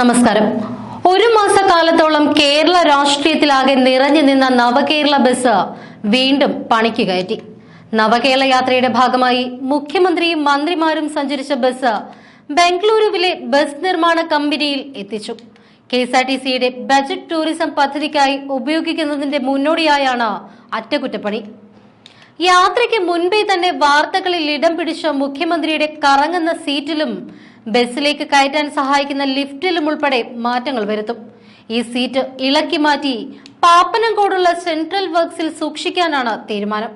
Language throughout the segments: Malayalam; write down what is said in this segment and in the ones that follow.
നമസ്കാരം. ഒരു മാസക്കാലത്തോളം കേരള രാഷ്ട്രീയത്തിലാകെ നിറഞ്ഞു നിന്ന നവകേരള ബസ് വീണ്ടും പണിക്ക് കയറ്റി. നവകേരള യാത്രയുടെ ഭാഗമായി മുഖ്യമന്ത്രിയും മന്ത്രിമാരും സഞ്ചരിച്ച ബസ് ബംഗളൂരുവിലെ ബസ് നിർമ്മാണ കമ്പനിയിൽ എത്തിച്ചു. കെ എസ് ആർ ടി സിയുടെ ബജറ്റ് ടൂറിസം പദ്ധതിക്കായി ഉപയോഗിക്കുന്നതിന്റെ മുന്നോടിയായാണ് അറ്റകുറ്റപ്പണി. യാത്രയ്ക്ക് മുൻപേ തന്നെ വാർത്തകളിൽ ഇടം പിടിച്ച മുഖ്യമന്ത്രിയുടെ കറങ്ങുന്ന സീറ്റിലും ബസ്സിലേക്ക് കയറ്റാൻ സഹായിക്കുന്ന ലിഫ്റ്റിലും ഉൾപ്പെടെ മാറ്റങ്ങൾ വരുത്തും. ഈ സീറ്റ് ഇളക്കി മാറ്റി പാപ്പനംകോടുള്ള സെൻട്രൽ വർക്സിൽ സൂക്ഷിക്കാനാണ് തീരുമാനം.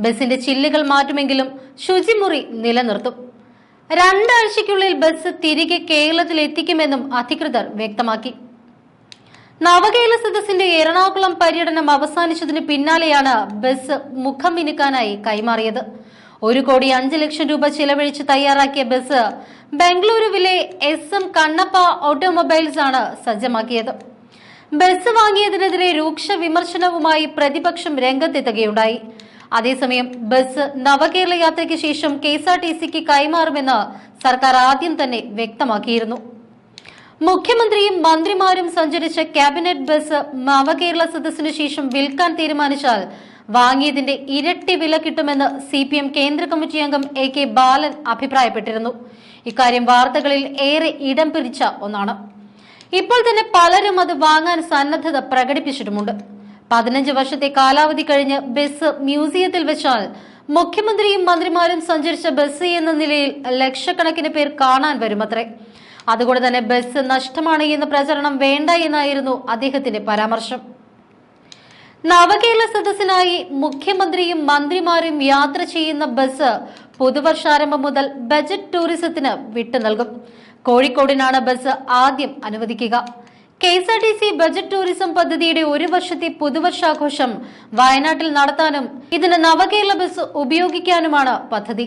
ബസിന്റെ ചില്ലുകൾ മാറ്റുമെങ്കിലും ശുചിമുറി നിലനിർത്തും. രണ്ടാഴ്ചയ്ക്കുള്ളിൽ ബസ് തിരികെ കേരളത്തിൽ എത്തിക്കുമെന്നും അധികൃതർ വ്യക്തമാക്കി. നവകേരള സദസ്സിന്റെ എറണാകുളം പര്യടനം അവസാനിച്ചതിന് പിന്നാലെയാണ് ബസ് മുഖം മിനുക്കാനായി കൈമാറിയത്. ഒരു കോടി അഞ്ച് ലക്ഷം രൂപ ചിലവഴിച്ച് തയ്യാറാക്കിയ ബസ് ബംഗളൂരുവിലെ എസ് എം കണ്ണപ്പ ഓട്ടോമൊബൈൽസ് ആണ് സജ്ജമാക്കിയത്. ബസ് വാങ്ങിയതിനെതിരെ രൂക്ഷ വിമർശനവുമായി പ്രതിപക്ഷം രംഗത്തെത്തുകയുണ്ടായി. അതേസമയം ബസ് നവകേരള യാത്രയ്ക്ക് ശേഷം കെ എസ് ആർ ടി സിക്ക് കൈമാറുമെന്ന് സർക്കാർ ആദ്യം തന്നെ വ്യക്തമാക്കിയിരുന്നു. മുഖ്യമന്ത്രിയും മന്ത്രിമാരും സഞ്ചരിച്ച ക്യാബിനറ്റ് ബസ് നവകേരള സദസ്സിനു ശേഷം വിൽക്കാൻ തീരുമാനിച്ചാൽ വാങ്ങിയതിന്റെ ഇരട്ടി വില കിട്ടുമെന്ന് സി പി എം കേന്ദ്ര കമ്മിറ്റി അംഗം എ കെ ബാലൻ അഭിപ്രായപ്പെട്ടിരുന്നു. ഇക്കാര്യം വാർത്തകളിൽ ഏറെ ഇടം പിടിച്ച ഒന്നാണ്. ഇപ്പോൾ തന്നെ പലരും അത് വാങ്ങാൻ സന്നദ്ധത പ്രകടിപ്പിച്ചിട്ടുമുണ്ട്. പതിനഞ്ച് വർഷത്തെ കാലാവധി കഴിഞ്ഞ് ബസ് മ്യൂസിയത്തിൽ വെച്ചാൽ മുഖ്യമന്ത്രിയും മന്ത്രിമാരും സഞ്ചരിച്ച ബസ് എന്ന നിലയിൽ ലക്ഷക്കണക്കിന് പേർ കാണാൻ വരുമത്രേ. അതുകൊണ്ട് തന്നെ ബസ് നഷ്ടമാണ് എന്ന പ്രചരണം വേണ്ട എന്നായിരുന്നു അദ്ദേഹത്തിന്റെ പരാമർശം. നവകേരള സദസ്സിനായി മുഖ്യമന്ത്രിയും മന്ത്രിമാരും യാത്ര ചെയ്യുന്ന ബസ് പുതുവർഷാരംഭം മുതൽ ബജറ്റ് ടൂറിസത്തിന് വിട്ടു നൽകും. കോഴിക്കോടിനാണ് ബസ് ആദ്യം അനുവദിക്കുക. K S R T C budget tourism പദ്ധതിയുടെ ഒരു വർഷത്തെ പുതുവർഷാഘോഷം വയനാട്ടിൽ നടത്താനും ഇതിന് നവകേരള ബസ് ഉപയോഗിക്കാനുമാണ് പദ്ധതി.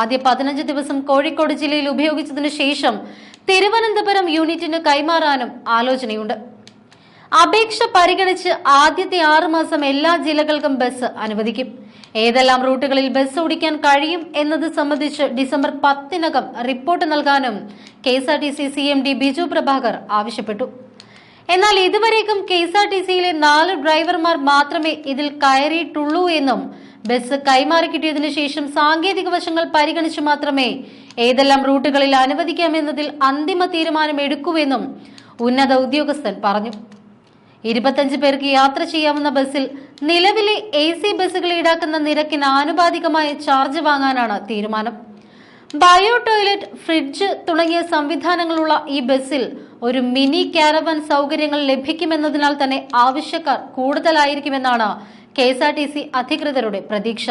ആദ്യ പതിനഞ്ച് ദിവസം കോഴിക്കോട് ജില്ലയിൽ ഉപയോഗിച്ചതിനു ശേഷം തിരുവനന്തപുരം യൂണിറ്റിന് കൈമാറാനും ആലോചനയുണ്ട്. അപേക്ഷ പരിഗണിച്ച് ആദ്യത്തെ ആറുമാസം എല്ലാ ജില്ലകൾക്കും ബസ് അനുവദിക്കും. ഏതെല്ലാം റൂട്ടുകളിൽ ബസ് ഓടിക്കാൻ കഴിയും എന്നത് സംബന്ധിച്ച് ഡിസംബർ പത്തിനകം റിപ്പോർട്ട് നൽകാനും K S R T C C M D Biju Prabhakar ആവശ്യപ്പെട്ടു. എന്നാൽ ഇതുവരേക്കും കെ എസ് ആർ ടി സിയിലെ നാല് ഡ്രൈവർമാർ മാത്രമേ ഇതിൽ കയറിയിട്ടുള്ളൂ എന്നും ബസ് കൈമാറി കിട്ടിയതിനു ശേഷം സാങ്കേതിക വശങ്ങൾ പരിഗണിച്ച് മാത്രമേ ഏതെല്ലാം റൂട്ടുകളിൽ അനുവദിക്കാമെന്നതിൽ അന്തിമ തീരുമാനം എടുക്കൂവെന്നും ഉന്നത ഉദ്യോഗസ്ഥൻ പറഞ്ഞു. ഇരുപത്തഞ്ച് പേർക്ക് യാത്ര ചെയ്യാവുന്ന ബസ്സിൽ നിലവിലെ എ സി ബസ്സുകൾ ഈടാക്കുന്ന നിരക്കിന് ആനുപാതികമായ ചാർജ് വാങ്ങാനാണ് തീരുമാനം. ബയോ ടോയ്ലറ്റ് ഫ്രിഡ്ജ് തുടങ്ങിയ സംവിധാനങ്ങളുള്ള ഈ ബസ്സിൽ ഒരു മിനി കാരവൻ സൗകര്യങ്ങൾ ലഭിക്കുമെന്നതിനാൽ തന്നെ ആവശ്യക്കാർ കൂടുതലായിരിക്കുമെന്നാണ് K S R T C അധികൃതരുടെ പ്രതീക്ഷ.